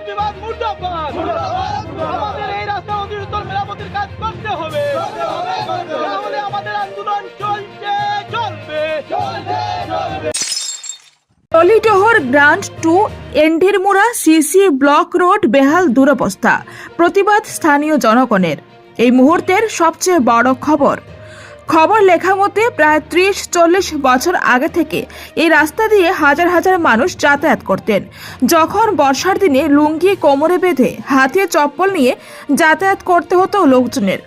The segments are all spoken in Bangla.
দুর্নীতিবাদ মুর্দাবাদ। আমাদের এই রাস্তা মেরামতির কাজ করতে হবে। তাহলে আমাদের আন্দোলন চলছে, চলবে। গ্রান্ড টু এন্ডিরমুরা সিসি ব্লক রোড, বেহাল দুরবস্থা। প্রতিবাদ স্থানীয় জনগণের। এই মুহূর্তের সবচেয়ে বড় খবর। খবর লেখা মতে প্রায় ত্রিশ চল্লিশ বছর আগে থেকে এই রাস্তা দিয়ে হাজার হাজার মানুষ যাতায়াত করতেন। যখন বর্ষার দিনে লুঙ্গি কোমরে বেঁধে হাতে চপ্পল নিয়ে যাতায়াত করতে হতো লোকজনের।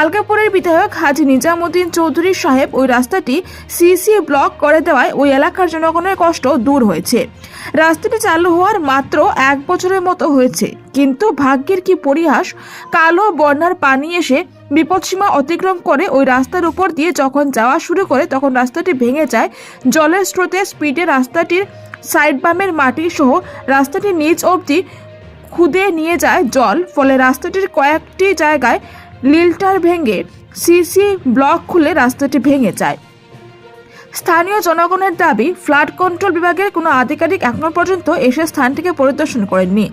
আলগাপুরের বিধায়ক হাজি নিজামুদ্দিন চৌধুরী সাহেব ওই রাস্তাটি সিসি ব্লক করে দেওয়ায় ওই এলাকার জনগণের কষ্ট দূর হয়েছে। রাস্তাটি চালু হওয়ার মাত্র এক বছরের মতো হয়েছে। কিন্তু ভাগ্যের কি পরিহাস? কালো বন্যার পানি এসে বিপদসীমা অতিক্রম করে ওই রাস্তার উপর দিয়ে যখন যাওয়া শুরু করে, তখন রাস্তাটি ভেঙে যায়। জলের স্রোতে স্পিডে রাস্তাটির সাইড বামের মাটি সহ রাস্তাটির নিচ অবধি খুদে নিয়ে যায় জল। ফলে রাস্তাটির কয়েকটি জায়গায় লিল্টার ভেঙে সিসি ব্লক খুলে রাস্তাটি ভেঙে যায়। স্থানীয় জনগণের দাবি, ফ্লাড কন্ট্রোল বিভাগের কোনো আধিকারিক এখনও পর্যন্ত এসে স্থানটিকে পরিদর্শন করেননি।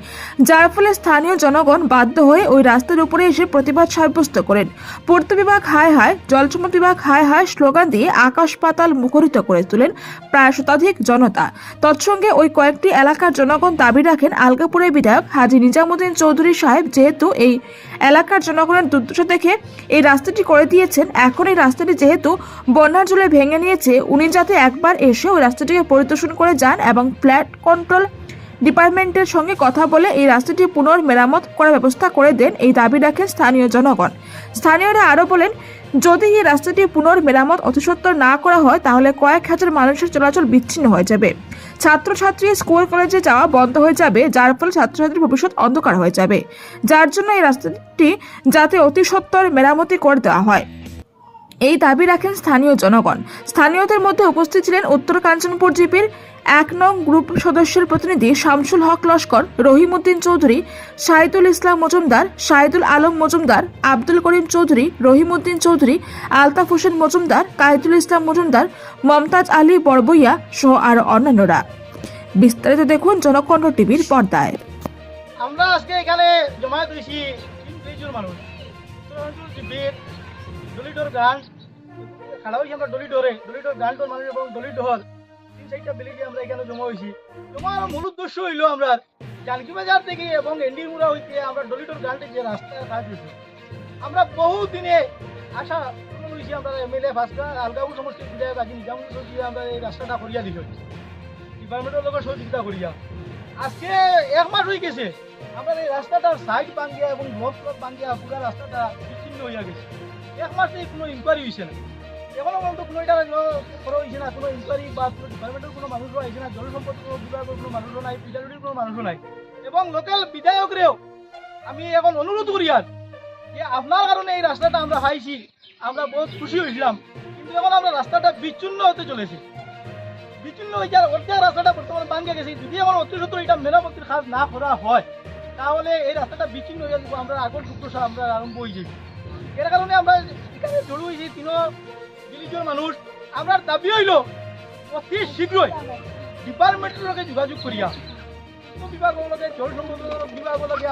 যার ফলে স্থানীয় জনগণ বাধ্য হয়ে ওই রাস্তার উপরে এসে প্রতিবাদ সাব্যস্ত করেন। পূর্ত বিভাগ হায় হায় জলসম্পদ বিভাগ হায় হায় স্লোগান দিয়ে আকাশ পাতাল মুখরিত করে তোলেন প্রায় শতাধিক জনতা। তৎসঙ্গে ওই কয়েকটি এলাকার জনগণ দাবি রাখেন আলগাপুরের বিধায়ক হাজি নিজামুদ্দিন চৌধুরী সাহেব যেহেতু এই এলাকার জনগণের দুর্দশা দেখে এই রাস্তাটি করে দিয়েছেন, এখন এই রাস্তাটি যেহেতু বন্যার জলে ভেঙে নিয়েছে উনি যাতে একবার এসে ওই রাস্তাটিকে পরিদর্শন করে যান এবং ফ্ল্যাট কন্ট্রোল ডিপার্টমেন্টের সঙ্গে কথা বলে এই রাস্তাটি পুনর মেরামত করার ব্যবস্থা করে দেন এই দাবি রাখেন স্থানীয় জনগণ। স্থানীয়রা আরও বলেন, যদি এই রাস্তাটি পুনর্মেরামত অতিসত্বর না করা হয়, তাহলে কয়েক হাজার মানুষের চলাচল বিচ্ছিন্ন হয়ে যাবে। ছাত্রছাত্রী স্কুল কলেজে যাওয়া বন্ধ হয়ে যাবে, যার ফলে ছাত্রছাত্রীর ভবিষ্যৎ অন্ধকার হয়ে যাবে। যার জন্য এই রাস্তাটি যাতে অতি সত্বর মেরামতি করে দেওয়া হয়। এই দাবি রাখেন স্থানীয় জনগণ। স্থানীয়দের মধ্যে উপস্থিত ছিলেন উত্তর কাঞ্চনপুর জিপির এক নং গ্রুপ সদস্যের প্রতিনিধি শামসুল হক লস্কর, রহিমউদ্দিন চৌধুরী শাহিদুল ইসলাম মজুমদার শাহিদুল আলম মজুমদার, আব্দুল করিম চৌধুরী, রহিমউদ্দিন চৌধুরী, আলতাফ হোসেন মজুমদার কায়েদুল ইসলাম মজুমদার, মমতাজ আলী বড়বইয়া সহ আরও অন্যান্যরা। বিস্তারিত দেখুন জনকণ্ঠ টিভির পর্দায়। আমরা আজকে এখানে জমায়েত হয়েছি মানুষ। ডলিডোর গান খাড়া আমরা ডলিডোরে ডলিডোর গানটোর মানুষ এবং ডলিডোর তিন চারটা বিলিজে আমরা এখানে জমা হয়েছি। আমার মূল উদ্দেশ্য হইল আমরা জানকি বাজার থেকে এবং এন্ডিমুড়া হইতে আমরা ডলিডোর গানটে যে রাস্তা কাজ আমরা বহু দিনে আশা হয়েছি আমরা এমএলএ ভাস্কর আলগাপুর সমষ্টির বিধায়ক আজি নিজামুদ্দিন চৌধুরী আমরা এই রাস্তাটা করিয়া দিল ডিপার্টমেন্টের লোকের সহযোগিতা করিয়া। আজকে এক মাস হয়ে গেছে, আমরা এই রাস্তাটার সাইড ভাঙ্গিয়া এবং ব্লক ব্লক ভাঙ্গিয়া পুরো রাস্তাটা বিচ্ছিন্ন হইয়া গেছে। এক মাস থেকে কোনো ইনকোয়ারি হয়েছে না। এখনও পর্যন্ত কোনো এটা করা হয়েছে না, কোনো ইনকোয়ারি বা কোনো ডিপার্টমেন্টের কোনো মানুষও আইছে না জলসম্পদ কোনো বিভাগের কোনো মানুষও নাই পিডাব্লিউডির কোনো মানুষও নাই। এবং লোকাল বিধায়করেও আমি এখন অনুরোধ করি আর যে আপনার কারণে এই রাস্তাটা আমরা পাইছি আমরা বহুত খুশি হয়েছিলাম কিন্তু এখন আমরা রাস্তাটা বিচ্ছিন্ন হতে চলেছে। বিচ্ছিন্ন হয়ে যাওয়ার অর্ধেক রাস্তাটা বর্তমানে ভাঙ্গে গেছে, যদি আমার অতি সত্তর এটা মেরামতির কাজ না করা হয়, তাহলে এই রাস্তাটা বিচ্ছিন্ন হয়ে যাবে, আমরা আগর দুর্দশা আমরা আরম্ভ হয়ে যাবে এর কারণে আমরা এখানে জড়ো হয়েছি তিনও বিলিজন মানুষ আমরা দাবি হইল, অতি শীঘ্রই ডিপার্টমেন্টের লগে যোগাযোগ করিয়া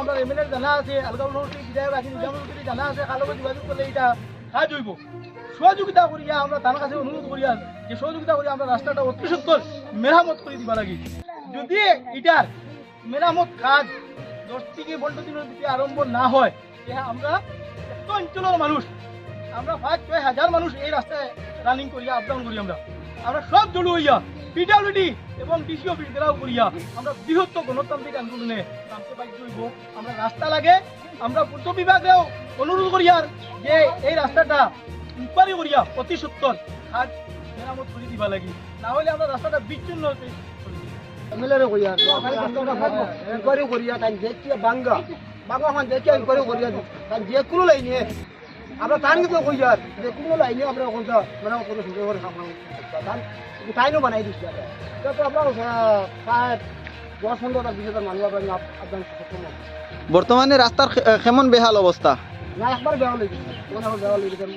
আমরা এমএলএ জানা আছে জানা আছে যোগাযোগ এটা কাজ হইব। সহযোগিতা কাছে সহযোগিতা মেরামত করে দিবা লাগি যদি এটার মেরামত কাজ দশ থেকে পনেরো দিনের আরম্ভ না হয় আমরা অঞ্চলের মানুষ আমরা পাঁচ ছয় হাজার মানুষ এই রাস্তায় রানিং করিয়া আপ ডাউন করি আমরা। আমরা সব জড়ো হইয়া পিডাব্লিউডি এবং ডিসি অফিস ঘেরাও করিয়া, আমরা বৃহত্তর গণতান্ত্রিক আন্দোলনে নামতে বাধ্য আমরা রাস্তা লাগে, আমরা পূর্ত বিভাগেও অনুরোধ করিয়ার যে এই রাস্তাটা ইনকোয়ারি করিয়া অতি সত্তর কাজ মেরামত করে দিবা লাগি। না হলে আমরা রাস্তাটা বিচ্ছিন্ন হতে এমএলএ করিয়া করিয়া করিয়া তাই যে কোনো লাইনে আমরা তার কিন্তু কইয়া যে কোনো লাইনে আমরা ওখানটা মানে কোনো সুযোগ করে খাব তাই তাইনও বানাই দিচ্ছি তো আমরা প্রায় দশ পনেরোটা বিশ হাজার মানুষ আমরা আপনার বর্তমানে রাস্তার কেমন বেহাল অবস্থা? না একবার বেহাল তখন বেহাল